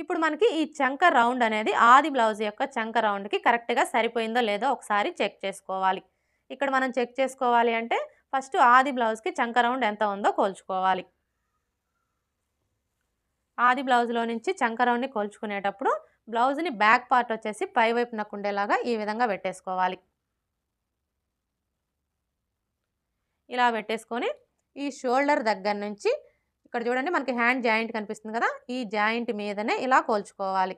ఇప్పుడు మనకి ఈ చంక రౌండ్ అనేది ఆది బ్లౌజ్ యొక్క చంక రౌండ్కి కరెక్ట్గా సరిపోయిందో లేదో ఒకసారి చెక్ చేసుకోవాలి. ఇక్కడ మనం చెక్ చేసుకోవాలి అంటే ఫస్ట్ ఆది బ్లౌజ్కి చంక రౌండ్ ఎంత ఉందో కోల్చుకోవాలి. ఆది బ్లౌజ్లో నుంచి చంక రౌండ్ని కోల్చుకునేటప్పుడు బ్లౌజ్ని బ్యాక్ పార్ట్ వచ్చేసి పై వైపు ఉండేలాగా ఈ విధంగా పెట్టేసుకోవాలి. ఇలా పెట్టేసుకొని ఈ షోల్డర్ దగ్గర నుంచి ఇక్కడ చూడండి మనకి హ్యాండ్ జాయింట్ కనిపిస్తుంది కదా ఈ జాయింట్ మీదనే ఇలా కోల్చుకోవాలి.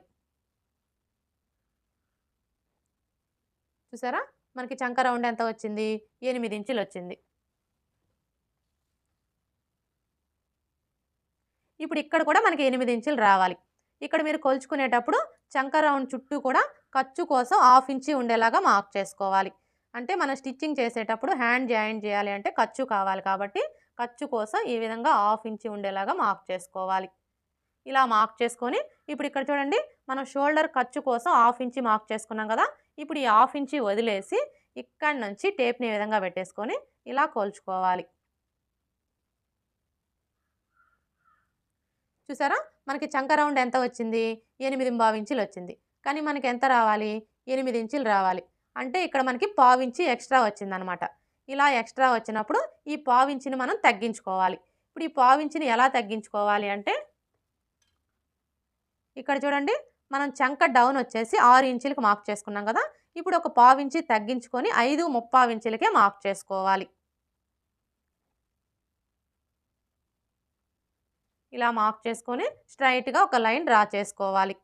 చూసారా? మనకి చంక రౌండ్ ఎంత వచ్చింది? ఎనిమిది ఇంచులు వచ్చింది. ఇప్పుడు ఇక్కడ కూడా మనకి ఎనిమిది ఇంచులు రావాలి. ఇక్కడ మీరు కొలుచుకునేటప్పుడు చంక రౌండ్ చుట్టూ కూడా ఖర్చు కోసం హాఫ్ ఇంచి ఉండేలాగా మార్క్ చేసుకోవాలి. అంటే మనం స్టిచ్చింగ్ చేసేటప్పుడు హ్యాండ్ జాయింట్ చేయాలి అంటే ఖర్చు కావాలి కాబట్టి ఖర్చు కోసం ఈ విధంగా హాఫ్ ఇంచి ఉండేలాగా మార్క్ చేసుకోవాలి. ఇలా మార్క్ చేసుకొని ఇప్పుడు ఇక్కడ చూడండి మనం షోల్డర్ ఖర్చు కోసం హాఫ్ ఇంచి మార్క్ చేసుకున్నాం కదా ఇప్పుడు ఈ హాఫ్ ఇంచి వదిలేసి ఇక్కడ నుంచి టేప్ని ఈ విధంగా పెట్టేసుకొని ఇలా కోల్చుకోవాలి. చూసారా? మనకి చంక రౌండ్ ఎంత వచ్చింది? ఎనిమిది పావు ఇంచులు వచ్చింది. కానీ మనకి ఎంత రావాలి? ఎనిమిది ఇంచులు రావాలి. అంటే ఇక్కడ మనకి పావు ఇంచి ఎక్స్ట్రా వచ్చిందనమాట. ఇలా ఎక్స్ట్రా వచ్చినప్పుడు ఈ పావు మనం తగ్గించుకోవాలి. ఇప్పుడు ఈ పావు ఎలా తగ్గించుకోవాలి అంటే ఇక్కడ చూడండి మనం చంక డౌన్ వచ్చేసి ఆరు ఇంచులకి మార్క్ చేసుకున్నాం కదా ఇప్పుడు ఒక పావు ఇంచి తగ్గించుకొని ఐదు ముప్పావించులకే మార్క్ చేసుకోవాలి. ఇలా మార్క్ చేసుకొని స్ట్రైట్గా ఒక లైన్ డ్రా చేసుకోవాలి.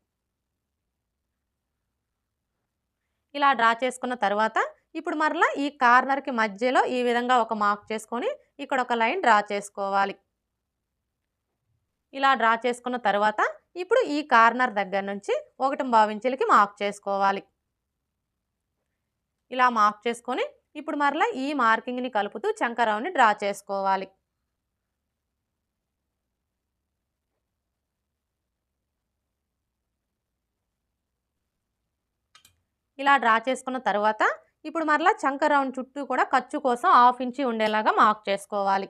ఇలా డ్రా చేసుకున్న తర్వాత ఇప్పుడు మరలా ఈ కార్నర్కి మధ్యలో ఈ విధంగా ఒక మార్క్ చేసుకొని ఇక్కడ ఒక లైన్ డ్రా చేసుకోవాలి. ఇలా డ్రా చేసుకున్న తర్వాత ఇప్పుడు ఈ కార్నర్ దగ్గర నుంచి ఒకటి భావించలకి మార్క్ చేసుకోవాలి. ఇలా మార్క్ చేసుకొని ఇప్పుడు మరలా ఈ మార్కింగ్ని కలుపుతూ చంకరావుని డ్రా చేసుకోవాలి. ఇలా డ్రా చేసుకున్న తర్వాత ఇప్పుడు మరలా చంక రౌండ్ చుట్టూ కూడా ఖర్చు కోసం హాఫ్ ఇంచి ఉండేలాగా మార్క్ చేసుకోవాలి.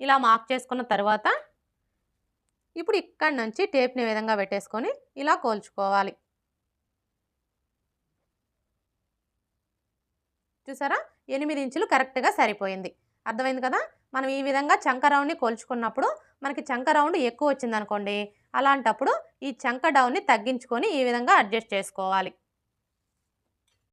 ఇలా మార్క్ చేసుకున్న తర్వాత ఇప్పుడు ఇక్కడి నుంచి టేప్ని విధంగా పెట్టేసుకొని ఇలా కోల్చుకోవాలి. చూసారా? ఎనిమిది ఇంచులు కరెక్ట్గా సరిపోయింది. అర్థమైంది కదా? మనం ఈ విధంగా చంక రౌండ్ని కొలుచుకున్నప్పుడు మనకి చంక రౌండ్ ఎక్కువ వచ్చింది అనుకోండి అలాంటప్పుడు ఈ చంక డౌన్ని తగ్గించుకొని ఈ విధంగా అడ్జస్ట్ చేసుకోవాలి.